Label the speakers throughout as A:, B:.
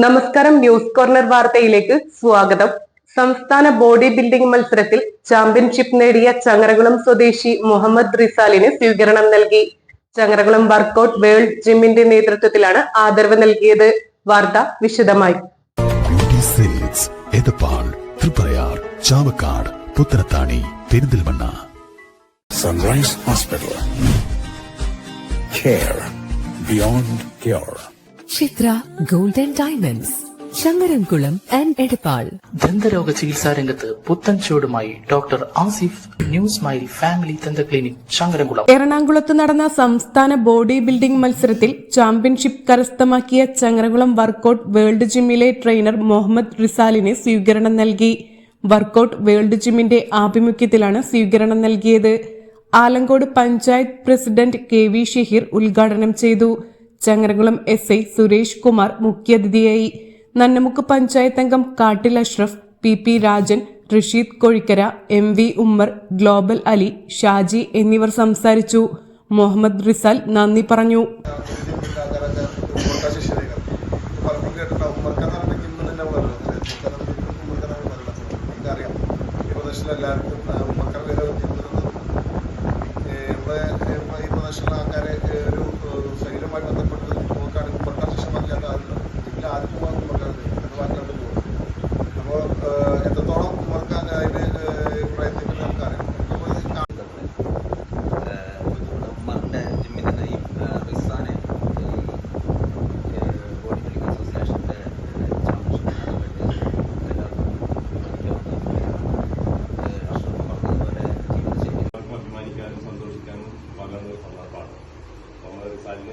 A: നമസ്കാരം news corner വാർത്തയിലേക്ക് സ്വാഗതം. സംസ്ഥാന ബോഡി ബിൽഡിംഗ് മത്സരത്തിൽ ചാമ്പ്യൻഷിപ്പ് നേടിയ ചങ്ങരകുളം സ്വദേശി മുഹമ്മദ് റിസാലിന് സ്വീകരണം നൽകി. ചങ്ങരകുളം വർക്കൗട്ട് വേൾഡ് ജിമ്മിന്റെ നേതൃത്വത്തിലാണ് ആദരവ് നൽകിയത്. വാർത്ത വിശദമായി.
B: Chavakkad Puthanathani Perinthalmanna
C: sunrise hospital care beyond cure.
D: Chithra golden diamonds Shankarankulam and Edappal.
E: ദന്തരോഗ ചികിത്സാ രംഗത്ത് പുത്തൻ ചുവടുമായി doctor Asif new smile family ദന്ത ക്ലിനിക് ശങ്കരൻകുളം.
A: എറണാകുളത്ത് നടന്ന സംസ്ഥാന ബോഡി ബിൽഡിംഗ് മത്സരത്തിൽ ചാമ്പ്യൻഷിപ്പ് കരസ്ഥമാക്കിയ ചങ്ങരകുളം വർക്കൌട്ട് വേൾഡ് ജിമ്മിലെ ട്രെയിനർ മുഹമ്മദ് റിസാലിന് സ്വീകരണം നൽകി. വർക്കൌട്ട് വേൾഡ് ജിമ്മിന്റെ ആഭിമുഖ്യത്തിലാണ് സ്വീകരണം നൽകിയത്. Alangode panchayat president K V Shaheer ഉദ്ഘാടനം ചെയ്തു. ചങ്ങരകുളം എസ് ഐ സുരേഷ് കുമാർ മുഖ്യാതിഥിയായി. നന്നമുക്ക് പഞ്ചായത്ത് അംഗം കാട്ടിൽ Ashraf P P Rajan Rasheed Kozhikkara M V Ummer global Ali Shaji എന്നിവർ സംസാരിച്ചു. മുഹമ്മദ് റിസാൽ നന്ദി പറഞ്ഞു.
F: പലപ്പോഴും
G: റിസാലിന്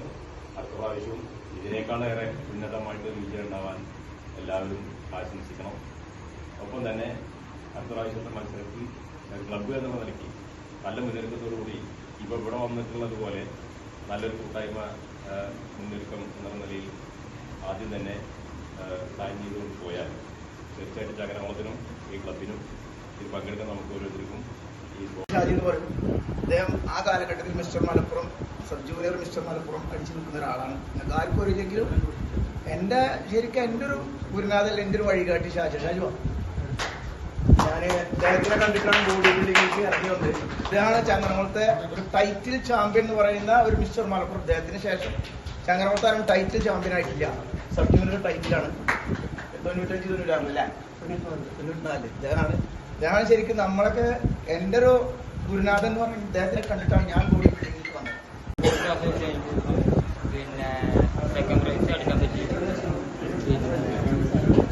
G: അടുത്ത പ്രാവശ്യവും ഇതിനേക്കാളേറെ ഉന്നതമായിട്ട് വിജയം ഉണ്ടാവാൻ എല്ലാവരും ആശംസിക്കണം. ഒപ്പം തന്നെ അടുത്ത പ്രാവശ്യത്തെ മത്സരത്തിൽ ക്ലബ്ബ് എന്നുള്ള നിലയ്ക്ക് നല്ല മുന്നൊരുക്കത്തോടുകൂടി ഇപ്പോൾ ഇവിടെ വന്നിട്ടുള്ളത് പോലെ നല്ലൊരു കൂട്ടായ്മ മുന്നൊരുക്കം എന്നുള്ള നിലയിൽ ആദ്യം തന്നെ പ്ലാൻ ചെയ്തുകൊണ്ട് പോയാൽ തീർച്ചയായിട്ടും ചകരകുളത്തിനും ഈ ക്ലബിനും ഇതിൽ പങ്കെടുക്കാൻ നമുക്ക് ഓരോരുത്തർക്കും
H: ഷാജി എന്ന് പറയും. അദ്ദേഹം ആ കാലഘട്ടത്തിൽ mister Malappuram sub junior mister Malappuram അടിച്ചു നിൽക്കുന്ന ഒരാളാണ്. ഞങ്ങൾക്ക് ആർക്കും അറിയില്ലെങ്കിലും എന്റെ ശരിക്കും എന്റെ ഒരു ഗുരുനാഥൽ എന്റെ ഒരു വഴികാട്ടി ഷാജി. ഷാജു ഞാൻ അദ്ദേഹത്തിനെ കണ്ടിട്ടാണ് ബോഡി ബിൽഡിങ്ങിലേക്ക് ഇറങ്ങി വന്നത്. ഇദ്ദേഹമാണ് ചങ്ങനകുളത്തെ ഒരു ടൈറ്റിൽ ചാമ്പ്യൻ എന്ന് പറയുന്ന ഒരു മിസ്റ്റർ മലപ്പുറം. അദ്ദേഹത്തിന് ശേഷം ചങ്ങരകുളത്ത് ആരും ടൈറ്റിൽ ചാമ്പ്യൻ ആയിട്ടില്ല. സബ് ജൂനിയർ ടൈറ്റിലാണ് തൊണ്ണൂറ്റഞ്ച് തൊണ്ണൂറ്റാറ് അല്ലേ തൊണ്ണൂറ്റിനാല്. ഇദ്ദേഹമാണ് ഇദ്ദേഹമാണ് ശരിക്കും നമ്മളൊക്കെ എന്റെ ഒരു ഗുരുനാഥൻ എന്ന് പറഞ്ഞ ഇദ്ദേഹത്തിനെ കണ്ടിട്ടാണ് ഞാൻ കൂടി ഇവിടേക്ക് വന്നത്.
I: പിന്നെ സെക്കൻഡ് പ്രൈസ് അടിക്കാൻ പറ്റി. പിന്നെ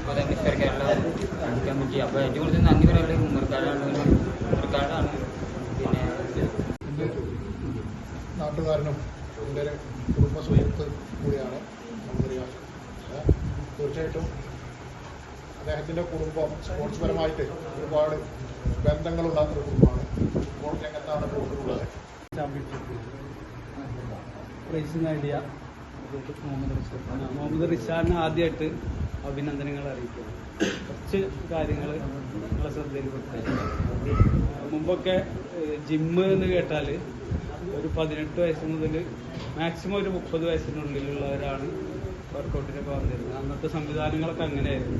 I: കുറേ മിസ്റ്റർ കേരള അടിക്കാൻ പറ്റി. അപ്പോൾ ഏറ്റവും കൂടുതൽ നന്ദി പറയുന്നത് ഉമ്മർക്കാടാണ് ഉമ്മർക്കാടാണ് പിന്നെ
F: നാട്ടുകാരനും എന്റെ കുടുംബ സുഹൃത്ത് കൂടിയാണ് നമുക്കറിയാം തീർച്ചയായിട്ടും അദ്ദേഹത്തിന്റെ കുടുംബം സ്പോർട്സ് പരമായിട്ട് ഒരുപാട് ബന്ധങ്ങളുള്ള ഒരു കുടുംബമാണ്. ഇപ്പോൾ രംഗത്താണ് കൂടുതലുള്ളത്
J: മുഹമ്മദ് മുഹമ്മദ് റിസാലിനെ ആദ്യമായിട്ട് അഭിനന്ദനങ്ങൾ അറിയിക്കുന്നു. കുറച്ച് കാര്യങ്ങൾ നിങ്ങളെ ശ്രദ്ധയിൽപ്പെടുത്തി മുമ്പൊക്കെ ജിമ്മ് എന്ന് കേട്ടാൽ ഒരു പതിനെട്ട് വയസ്സ് മുതൽ മാക്സിമം ഒരു മുപ്പത് വയസ്സിനുള്ളിലുള്ളവരാണ് വർക്കൗട്ടിനൊക്കെ വന്നിരുന്നത്. അന്നത്തെ സംവിധാനങ്ങളൊക്കെ അങ്ങനെയായിരുന്നു.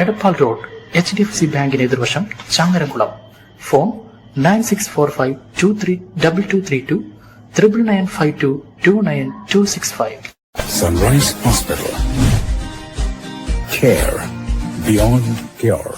E: Edappal road H D F C ബാങ്കിന് എതിർവശം Changaramkulam. Phone nine six four five two three double two three two triple nine five two two nine two six five.
C: Sunrise hospital care beyond cure